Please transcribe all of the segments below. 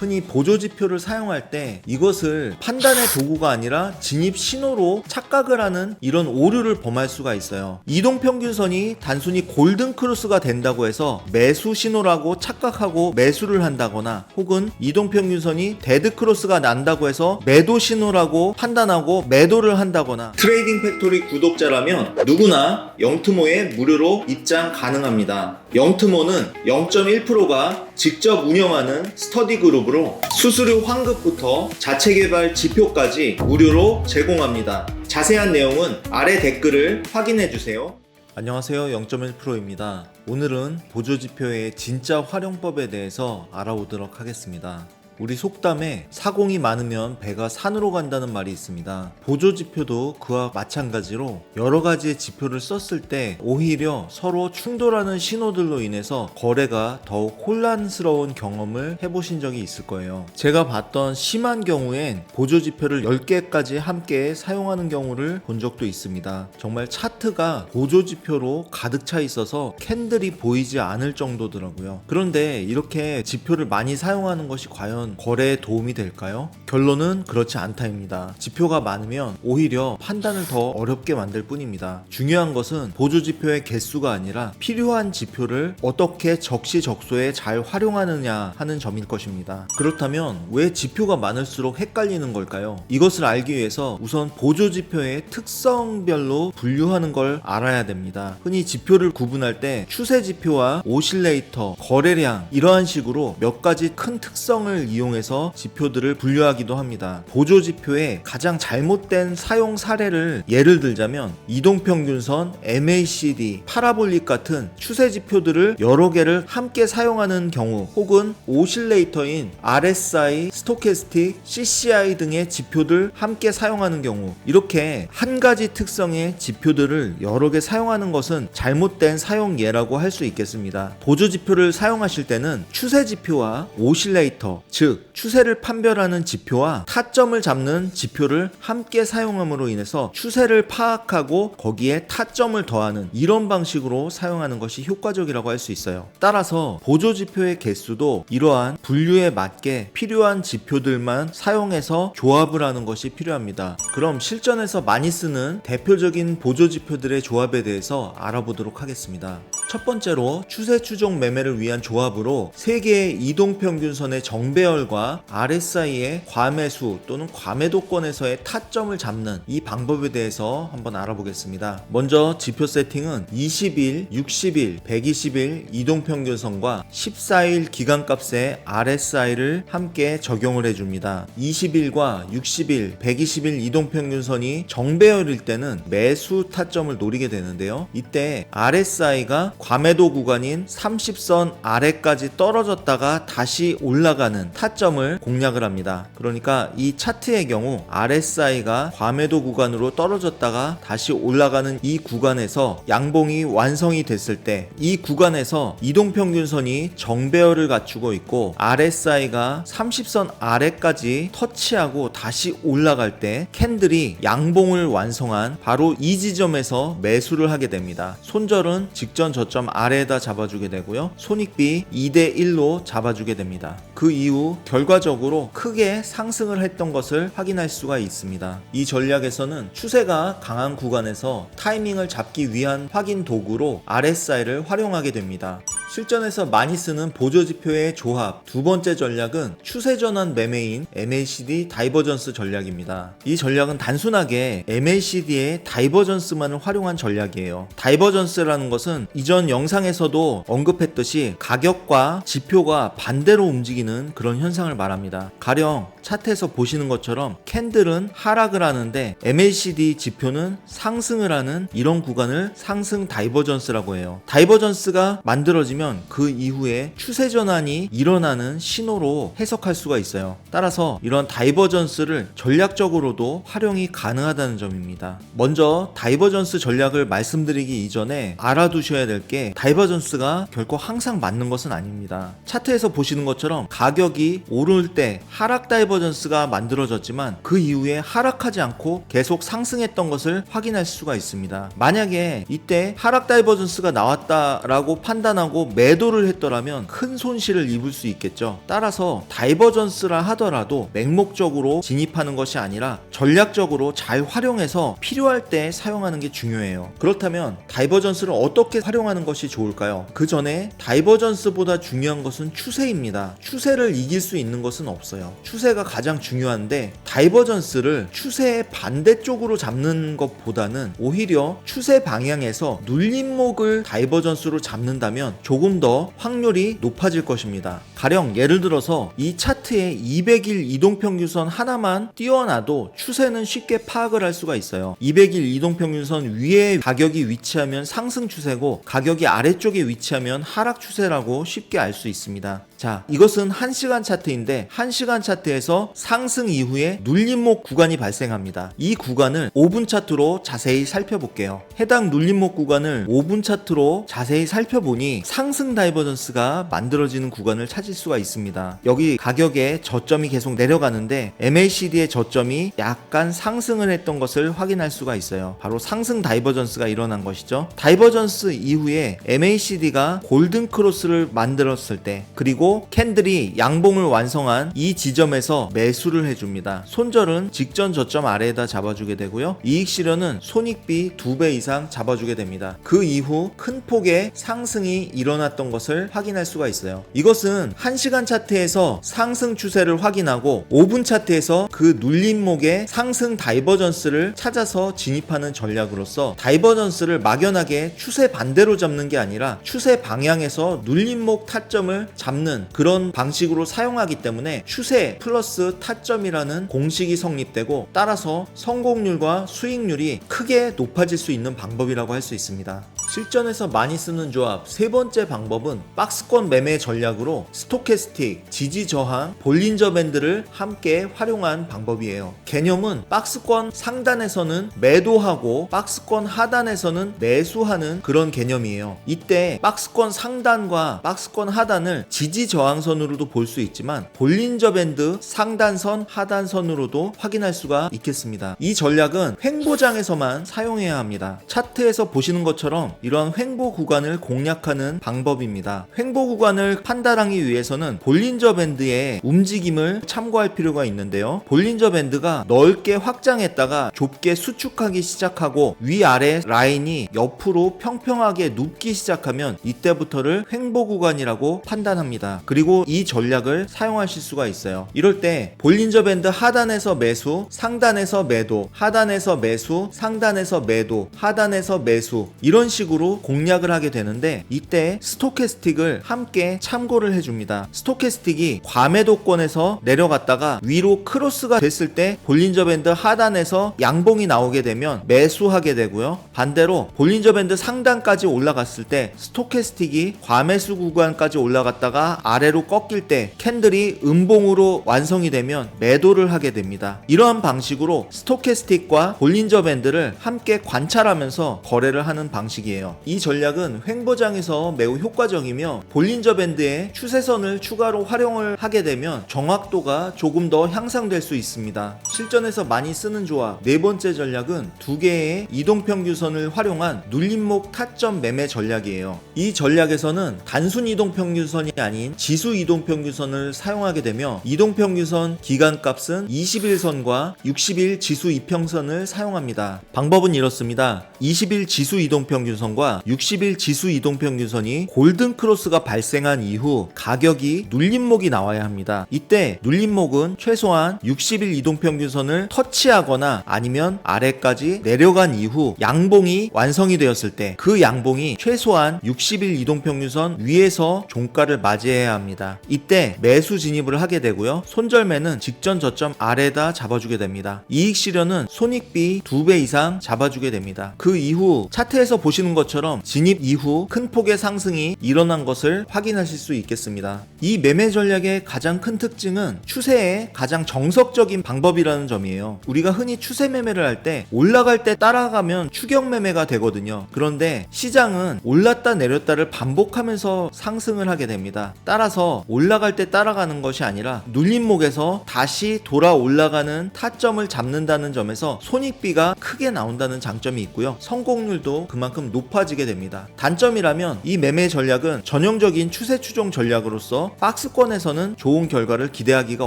흔히 보조 지표를 사용할 때 이것을 판단의 도구가 아니라 진입 신호로 착각을 하는 이런 오류를 범할 수가 있어요. 이동 평균선이 단순히 골든 크로스가 된다고 해서 매수 신호라고 착각하고 매수를 한다거나 혹은 이동 평균선이 데드 크로스가 난다고 해서 매도 신호라고 판단하고 매도를 한다거나 트레이딩 팩토리 구독자라면 누구나 영트모에 무료로 입장 가능합니다. 영트모는 0.1%가 직접 운영하는 스터디 그룹 으로 수수료 환급부터 자체 개발 지표까지 무료로 제공합니다. 자세한 내용은 아래 댓글을 확인해 주세요. 안녕하세요. 0.1%입니다. 오늘은 보조지표의 진짜 활용법에 대해서 알아보도록 하겠습니다. 우리 속담에 사공이 많으면 배가 산으로 간다는 말이 있습니다. 보조 지표도 그와 마찬가지로 여러 가지의 지표를 썼을 때 오히려 서로 충돌하는 신호들로 인해서 거래가 더욱 혼란스러운 경험을 해보신 적이 있을 거예요. 제가 봤던 심한 경우엔 보조 지표를 10개까지 함께 사용하는 경우를 본 적도 있습니다. 정말 차트가 보조 지표로 가득 차 있어서 캔들이 보이지 않을 정도더라고요. 그런데 이렇게 지표를 많이 사용하는 것이 과연 거래에 도움이 될까요? 결론은 그렇지 않다입니다. 지표가 많으면 오히려 판단을 더 어렵게 만들 뿐입니다. 중요한 것은 보조 지표의 개수가 아니라 필요한 지표를 어떻게 적시적소에 잘 활용하느냐 하는 점일 것입니다. 그렇다면 왜 지표가 많을수록 헷갈리는 걸까요? 이것을 알기 위해서 우선 보조 지표의 특성별로 분류하는 걸 알아야 됩니다. 흔히 지표를 구분할 때 추세 지표와 오실레이터, 거래량 이러한 식으로 몇 가지 큰 특성을 이용 해서 지표들을 분류하기도 합니다. 보조 지표의 가장 잘못된 사용 사례를 예를 들자면 이동평균선, MACD, 파라볼릭 같은 추세 지표들을 여러 개를 함께 사용하는 경우 혹은 오실레이터인 RSI, 스토캐스틱, CCI 등의 지표들 함께 사용하는 경우 이렇게 한 가지 특성의 지표들을 여러 개 사용하는 것은 잘못된 사용 예라고 할 수 있겠습니다. 보조 지표를 사용하실 때는 추세 지표와 오실레이터, 즉 추세를 판별하는 지표와 타점을 잡는 지표를 함께 사용함으로 인해서 추세를 파악하고 거기에 타점을 더하는 이런 방식으로 사용하는 것이 효과적이라고 할 수 있어요. 따라서 보조 지표의 개수도 이러한 분류에 맞게 필요한 지표들만 사용해서 조합을 하는 것이 필요합니다. 그럼 실전에서 많이 쓰는 대표적인 보조 지표들의 조합에 대해서 알아보도록 하겠습니다. 첫 번째로 추세 추종 매매를 위한 조합으로 세 개의 이동 평균선의 정배열과 RSI의 과매수 또는 과매도권에서의 타점을 잡는 이 방법에 대해서 한번 알아보겠습니다. 먼저 지표 세팅은 20일, 60일, 120일 이동 평균선과 14일 기간값의 RSI를 함께 적용을 해줍니다. 20일과 60일, 120일 이동 평균선이 정배열일 때는 매수 타점을 노리게 되는데요. 이때 RSI가 과매도 구간인 30선 아래까지 떨어졌다가 다시 올라가는 타점을 공략을 합니다. 그러니까 이 차트의 경우 RSI가 과매도 구간으로 떨어졌다가 다시 올라가는 이 구간에서 양봉이 완성이 됐을 때 이 구간에서 이동평균선이 정배열을 갖추고 있고 RSI가 30선 아래까지 터치하고 다시 올라갈 때 캔들이 양봉을 완성한 바로 이 지점에서 매수를 하게 됩니다. 손절은 직전 저점 아래에다 잡아주게 되고요. 손익비 2대 1로 잡아주게 됩니다. 그 이후 결과적으로 크게 상승을 했던 것을 확인할 수가 있습니다. 이 전략에서는 추세가 강한 구간에서 타이밍을 잡기 위한 확인 도구로 RSI를 활용하게 됩니다. 실전에서 많이 쓰는 보조 지표의 조합 두 번째 전략은 추세 전환 매매인 MACD 다이버전스 전략입니다. 이 전략은 단순하게 MACD의 다이버전스만을 활용한 전략이에요. 다이버전스라는 것은 이전 영상에서도 언급했듯이 가격과 지표가 반대로 움직이는 그런 현상을 말합니다. 가령 차트에서 보시는 것처럼 캔들은 하락을 하는데 MACD 지표는 상승을 하는 이런 구간을 상승 다이버전스라고 해요. 다이버전스가 만들어지면 그 이후에 추세 전환이 일어나는 신호로 해석할 수가 있어요. 따라서 이런 다이버전스를 전략적으로도 활용이 가능하다는 점입니다. 먼저 다이버전스 전략을 말씀드리기 이전에 알아두셔야 될 게 다이버전스가 결코 항상 맞는 것은 아닙니다. 차트에서 보시는 것처럼 가격이 오를 때 하락 다이버전스 다이버전스가 만들어졌지만 그 이후에 하락하지 않고 계속 상승했던 것을 확인할 수가 있습니다. 만약에 이때 하락 다이버전스가 나왔다라고 판단하고 매도를 했더라면 큰 손실을 입을 수 있겠죠. 따라서 다이버전스라 하더라도 맹목적으로 진입하는 것이 아니라 전략적으로 잘 활용해서 필요할 때 사용하는 게 중요해요. 그렇다면 다이버전스를 어떻게 활용하는 것이 좋을까요? 그 전에 다이버전스보다 중요한 것은 추세입니다. 추세를 이길 수 있는 것은 없어요. 추세가 가장 중요한데 다이버전스를 추세의 반대쪽으로 잡는 것보다는 오히려 추세 방향에서 눌림목을 다이버전스로 잡는다면 조금 더 확률이 높아질 것입니다. 가령 예를 들어서 이 차트에 200일 이동평균선 하나만 띄워놔도 추세는 쉽게 파악을 할 수가 있어요. 200일 이동평균선 위에 가격이 위치하면 상승 추세고 가격이 아래쪽에 위치하면 하락 추세라고 쉽게 알 수 있습니다. 자, 이것은 1시간 차트인데 1시간 차트에서 상승 이후에 눌림목 구간이 발생합니다. 이 구간을 5분 차트로 자세히 살펴볼게요. 해당 눌림목 구간을 5분 차트로 자세히 살펴보니 상승 다이버전스가 만들어지는 구간을 찾을 수가 있습니다. 여기 가격의 저점이 계속 내려가는데 MACD의 저점이 약간 상승을 했던 것을 확인할 수가 있어요. 바로 상승 다이버전스가 일어난 것이죠. 다이버전스 이후에 MACD가 골든 크로스를 만들었을 때 그리고 캔들이 양봉을 완성한 이 지점에서 매수를 해줍니다. 손절은 직전 저점 아래에다 잡아주게 되고요. 이익 실현은 손익비 2배 이상 잡아주게 됩니다. 그 이후 큰 폭의 상승이 일어났던 것을 확인할 수가 있어요. 이것은 1시간 차트에서 상승 추세를 확인하고 5분 차트에서 그 눌림목의 상승 다이버전스를 찾아서 진입하는 전략으로서 다이버전스를 막연하게 추세 반대로 잡는 게 아니라 추세 방향에서 눌림목 타점을 잡는 그런 방식으로 사용하기 때문에 추세 플러스 타점이라는 공식이 성립되고 따라서 성공률과 수익률이 크게 높아질 수 있는 방법이라고 할 수 있습니다. 실전에서 많이 쓰는 조합 세 번째 방법은 박스권 매매 전략으로 스토캐스틱, 지지 저항, 볼린저 밴드를 함께 활용한 방법이에요. 개념은 박스권 상단에서는 매도하고 박스권 하단에서는 매수하는 그런 개념이에요. 이때 박스권 상단과 박스권 하단을 지지 저항선으로도 볼 수 있지만 볼린저 밴드 상단선, 하단선으로도 확인할 수가 있겠습니다. 이 전략은 횡보장에서만 사용해야 합니다. 차트에서 보시는 것처럼 이러한 횡보 구간을 공략하는 방법입니다. 횡보 구간을 판단하기 위해서는 볼린저 밴드의 움직임을 참고할 필요가 있는데요. 볼린저 밴드가 넓게 확장했다가 좁게 수축하기 시작하고 위아래 라인이 옆으로 평평하게 눕기 시작하면 이때부터를 횡보 구간이라고 판단합니다. 그리고 이 전략을 사용하실 수가 있어요. 이럴 때 볼린저 밴드 하단에서 매수, 상단에서 매도, 하단에서 매수, 상단에서 매도, 하단에서 매수 이런 식으로 공략을 하게 되는데 이때 스토캐스틱을 함께 참고를 해줍니다. 스토캐스틱이 과매도권에서 내려갔다가 위로 크로스가 됐을 때 볼린저 밴드 하단에서 양봉이 나오게 되면 매수하게 되고요. 반대로 볼린저 밴드 상단까지 올라갔을 때 스토캐스틱이 과매수 구간까지 올라갔다가 아래로 꺾일 때 캔들이 음봉으로 완성이 되면 매도를 하게 됩니다. 이러한 방식으로 스토캐스틱과 볼린저 밴드를 함께 관찰하면서 거래를 하는 방식이에요. 이 전략은 횡보장에서 매우 효과적이며 볼린저 밴드에 추세선을 추가로 활용을 하게 되면 정확도가 조금 더 향상될 수 있습니다. 실전에서 많이 쓰는 조합 네 번째 전략은 두 개의 이동평균선을 활용한 눌림목 타점 매매 전략이에요. 이 전략에서는 단순 이동평균선이 아닌 지수 이동평균선을 사용하게 되며 이동평균선 기간값은 21선과 60일 지수 이평선을 사용합니다. 방법은 이렇습니다. 20일 지수 이동평균선 과 60일 지수 이동평균선이 골든 크로스가 발생한 이후 가격이 눌림목이 나와야 합니다. 이때 눌림목은 최소한 60일 이동평균선을 터치하거나 아니면 아래까지 내려간 이후 양봉이 완성이 되었을 때 그 양봉이 최소한 60일 이동평균선 위에서 종가를 맞이해야 합니다. 이때 매수 진입을 하게 되고요. 손절매는 직전 저점 아래다 잡아주게 됩니다. 이익 실현은 손익비 2배 이상 잡아주게 됩니다. 그 이후 차트에서 보시는 것 처럼 진입 이후 큰 폭의 상승이 일어난 것을 확인하실 수 있겠습니다. 이 매매 전략의 가장 큰 특징은 추세의 가장 정석적인 방법이라는 점이에요. 우리가 흔히 추세 매매를 할 때 올라갈 때 따라가면 추격 매매가 되거든요. 그런데 시장은 올랐다 내렸다를 반복하면서 상승을 하게 됩니다. 따라서 올라갈 때 따라가는 것이 아니라 눌림목에서 다시 돌아 올라가는 타점을 잡는다는 점에서 손익비가 크게 나온다는 장점이 있고요. 성공률도 그만큼 높 아지게 됩니다. 단점이라면 이 매매 전략은 전형적인 추세 추종 전략으로서 박스권에서는 좋은 결과를 기대하기가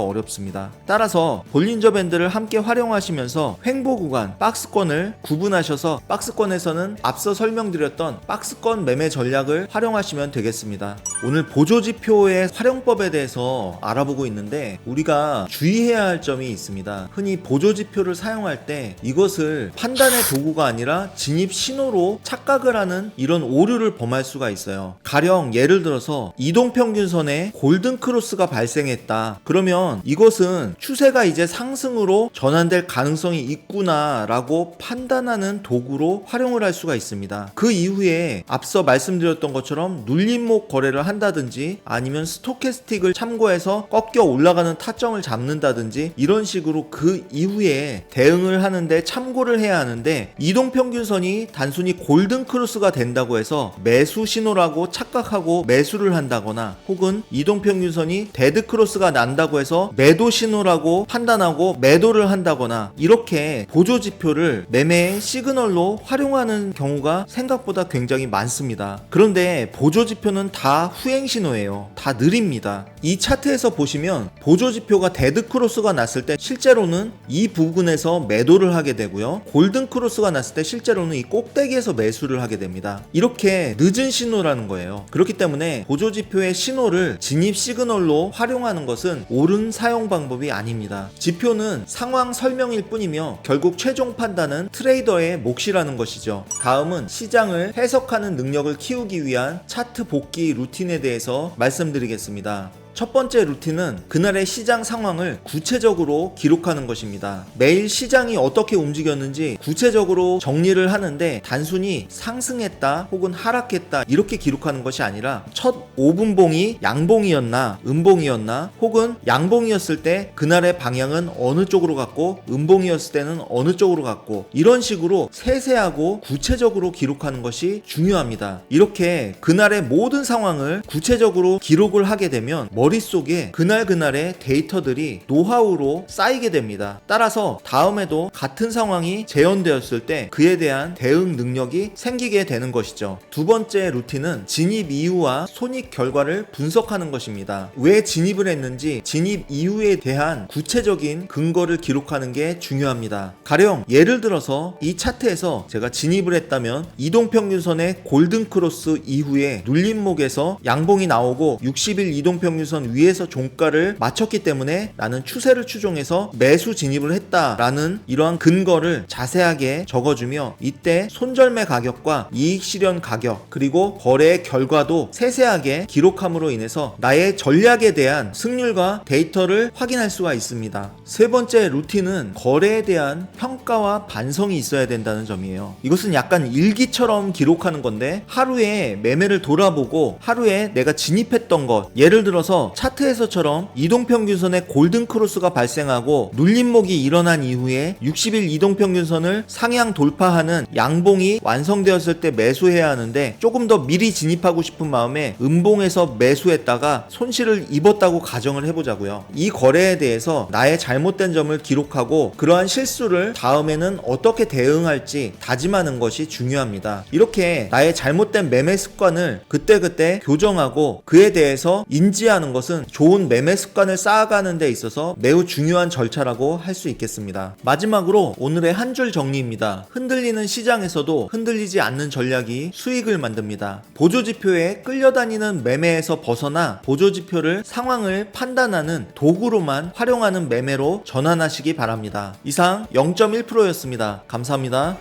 어렵습니다. 따라서 볼린저 밴드를 함께 활용하시면서 횡보 구간 박스권을 구분하셔서 박스권에서는 앞서 설명드렸던 박스권 매매 전략을 활용하시면 되겠습니다. 오늘 보조 지표의 활용법에 대해서 알아보고 있는데 우리가 주의해야 할 점이 있습니다. 흔히 보조 지표를 사용할 때 이것을 판단의 도구가 아니라 진입 신호로 착각을 하는 이런 오류를 범할 수가 있어요. 가령 예를 들어서 이동평균선에 골든 크로스가 발생했다. 그러면 이것은 추세가 이제 상승으로 전환될 가능성이 있구나라고 판단하는 도구로 활용을 할 수가 있습니다. 그 이후에 앞서 말씀드렸던 것처럼 눌림목 거래를 한다든지 아니면 스토캐스틱을 참고해서 꺾여 올라가는 타점을 잡는다든지 이런 식으로 그 이후에 대응을 하는데 참고를 해야 하는데 이동평균선이 단순히 골든 크로스가 된다고 해서 매수 신호라고 착각하고 매수를 한다거나 혹은 이동평균선이 데드 크로스가 난다고 해서 매도 신호라고 판단하고 매도를 한다거나 이렇게 보조 지표를 매매의 시그널로 활용하는 경우가 생각보다 굉장히 많습니다. 그런데 보조 지표는 다 후행 신호예요. 다 느립니다. 이 차트에서 보시면 보조 지표가 데드 크로스가 났을 때 실제로는 이 부분에서 매도를 하게 되고요. 골든 크로스가 났을 때 실제로는 이 꼭대기에서 매수를 하게 됩니다. 이렇게 늦은 신호라는 거예요. 그렇기 때문에 보조 지표의 신호를 진입 시그널로 활용하는 것은 옳은 사용 방법이 아닙니다. 지표는 상황 설명일 뿐이며 결국 최종 판단은 트레이더의 몫이라는 것이죠. 다음은 시장을 해석하는 능력을 키우기 위한 차트 복귀 루틴에 대해서 말씀드리겠습니다. 첫 번째 루틴은 그날의 시장 상황을 구체적으로 기록하는 것입니다. 매일 시장이 어떻게 움직였는지 구체적으로 정리를 하는데 단순히 상승했다 혹은 하락했다 이렇게 기록하는 것이 아니라 첫 5분봉이 양봉이었나 음봉이었나 혹은 양봉이었을 때 그날의 방향은 어느 쪽으로 갔고 음봉이었을 때는 어느 쪽으로 갔고 이런 식으로 세세하고 구체적으로 기록하는 것이 중요합니다. 이렇게 그날의 모든 상황을 구체적으로 기록을 하게 되면 머릿속에 그날 그날의 데이터들이 노하우로 쌓이게 됩니다. 따라서 다음에도 같은 상황이 재현되었을 때 그에 대한 대응 능력이 생기게 되는 것이죠. 두 번째 루틴은 진입 이후와 손익 결과를 분석하는 것입니다. 왜 진입을 했는지 진입 이후에 대한 구체적인 근거를 기록하는 게 중요합니다. 가령 예를 들어서 이 차트에서 제가 진입을 했다면 이동평균선의 골든크로스 이후에 눌림목에서 양봉이 나오고 60일 이동평균선 위에서 종가를 맞췄기 때문에 나는 추세를 추종해서 매수 진입을 했다라는 이러한 근거를 자세하게 적어주며 이때 손절매 가격과 이익 실현 가격 그리고 거래의 결과도 세세하게 기록함으로 인해서 나의 전략에 대한 승률과 데이터를 확인할 수가 있습니다. 세 번째 루틴은 거래에 대한 평가와 반성이 있어야 된다는 점이에요. 이것은 약간 일기처럼 기록하는 건데 하루에 매매를 돌아보고 하루에 내가 진입했던 것 예를 들어 서 차트에서처럼 이동평균선에 골든크로스가 발생하고 눌림목이 일어난 이후에 60일 이동평균선을 상향 돌파하는 양봉이 완성되었을 때 매수해야 하는데 조금 더 미리 진입하고 싶은 마음에 음봉에서 매수했다가 손실을 입었다고 가정을 해보자고요. 이 거래에 대해서 나의 잘못된 점을 기록하고 그러한 실수를 다음에는 어떻게 대응할지 다짐하는 것이 중요합니다. 이렇게 나의 잘못된 매매 습관을 그때그때 교정하고 그에 대해서 인지하는 것은 좋은 매매 습관을 쌓아가는 데 있어서 매우 중요한 절차라고 할 수 있겠습니다. 마지막으로 오늘의 한 줄 정리입니다. 흔들리는 시장에서도 흔들리지 않는 전략이 수익을 만듭니다. 보조지표에 끌려다니는 매매에서 벗어나 보조지표를 상황을 판단하는 도구로만 활용하는 매매로 전환하시기 바랍니다. 이상 0.1%였습니다. 감사합니다.